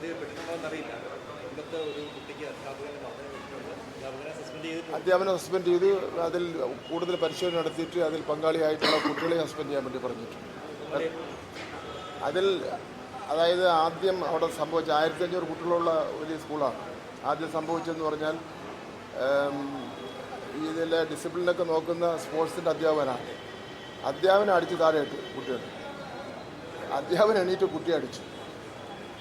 പ്രതിപ്പെട്ടിട്ടുണ്ടോയെന്നറിയില്ല ഇന്നത്തെ ഒരു കുട്ടിക്ക് മർദ്ദനം സസ്പെൻഡ് ചെയ്തിട്ടുണ്ട്. അധ്യാപനം സസ്പെൻഡ് ചെയ്ത് അതിൽ കൂടുതൽ പരിശോധന നടത്തിയിട്ട് അതിൽ പങ്കാളിയായിട്ടുള്ള കുട്ടികളെ സസ്പെൻഡ് ചെയ്യാൻ വേണ്ടി പറഞ്ഞിട്ടുണ്ട്. അതിൽ അതായത് ആദ്യം അവിടെ സംഭവിച്ച ആയിരത്തി അഞ്ഞൂറ് കുട്ടികളുള്ള വലിയ സ്കൂളാണ്. ആദ്യം സംഭവിച്ചതെന്ന് പറഞ്ഞാൽ ഇതിലെ ഡിസിപ്ലിനൊക്കെ നോക്കുന്ന സ്പോർട്സിന്റെ അധ്യാപകനാണ്. അധ്യാപനം അടിച്ച് താഴെയിട്ട് കുട്ടികൾ അധ്യാപനം എണീറ്റ് കുട്ടി അടിച്ചു.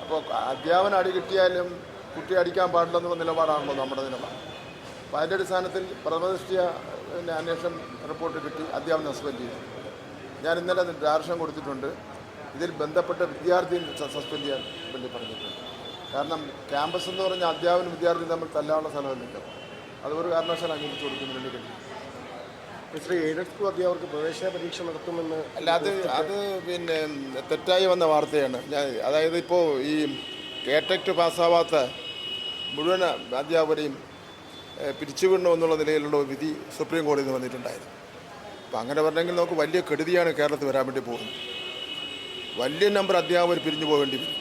അപ്പോൾ അധ്യാപനം അടി കിട്ടിയാലും കുട്ടി അടിക്കാൻ പാടില്ലെന്നുള്ള നിലപാടാണല്ലോ നമ്മുടെ നിലപാട്. അപ്പോൾ അതിന്റെ അടിസ്ഥാനത്തിൽ പ്രഥമദൃഷ്ടിയ അന്വേഷണം റിപ്പോർട്ട് കിട്ടി അധ്യാപനം സസ്പെൻഡ് ചെയ്തു. ഞാൻ ഇന്നലെ ഡയറക്ഷൻ കൊടുത്തിട്ടുണ്ട്. ഇതിൽ ബന്ധപ്പെട്ട വിദ്യാർത്ഥിയെ സസ്പെൻഡ് ചെയ്യാൻ വേണ്ടി പറഞ്ഞിട്ടുണ്ട്. കാരണം ക്യാമ്പസ് എന്ന് പറഞ്ഞാൽ അധ്യാപനം വിദ്യാർത്ഥി തമ്മിൽ തല്ലാനുള്ള സ്ഥലമല്ലല്ലോ. അതൊരു കാരണവശാലും അംഗീകരിച്ചു കൊടുക്കുന്നതിന് വേണ്ടി ശ്രീ എയ്ഡഡ് സ്കൂൾ അധ്യാപകർക്ക് പ്രവേശന പരീക്ഷ നടത്തുമെന്ന് അല്ല അത് അത് പിന്നെ തെറ്റായി വന്ന വാർത്തയാണ്. ഞാൻ അതായത് ഇപ്പോൾ ഈ കേട്ടക്ട് പാസ്സാവാത്ത മുഴുവൻ അധ്യാപകരെയും ഏഹ്, പിരിച്ചുവിടണം എന്നുള്ള നിലയിലുള്ള ഒരു വിധി സുപ്രീം കോടതിയിൽ നിന്ന് വന്നിട്ടുണ്ടായിരുന്നു. അപ്പം അങ്ങനെ പറഞ്ഞെങ്കിൽ നമുക്ക് വലിയ കെടുതിയാണ് കേരളത്തിൽ വരാൻ വേണ്ടി പോകുന്നത്. വലിയ നമ്പർ അധ്യാപകർ പിരിഞ്ഞു പോകേണ്ടി വരും.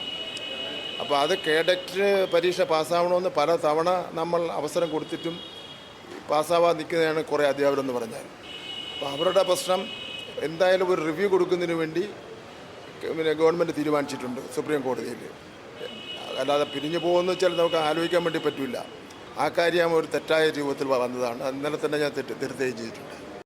അപ്പോൾ അത് കേഡക്റ്റ് പരീക്ഷ പാസ്സാവണമെന്ന് പല തവണ നമ്മൾ അവസരം കൊടുത്തിട്ടും പാസ്സാവാൻ നിൽക്കുന്നതാണ് കുറേ അധ്യാപകരെന്ന് പറഞ്ഞാൽ അപ്പോൾ അവരുടെ പ്രശ്നം എന്തായാലും ഒരു റിവ്യൂ കൊടുക്കുന്നതിന് വേണ്ടി പിന്നെ ഗവൺമെന്റ് തീരുമാനിച്ചിട്ടുണ്ട് സുപ്രീം കോടതിയിൽ. അല്ലാതെ പിരിഞ്ഞു പോകുമെന്ന് വെച്ചാൽ നമുക്ക് ആലോചിക്കാൻ വേണ്ടി പറ്റില്ല. ആ കാര്യം ഒരു തെറ്റായ രൂപത്തിൽ വന്നതാണ്. ഇന്നലെ തന്നെ ഞാൻ തെറ്റ് തിരുത്തുകയും ചെയ്തിട്ടുണ്ട്.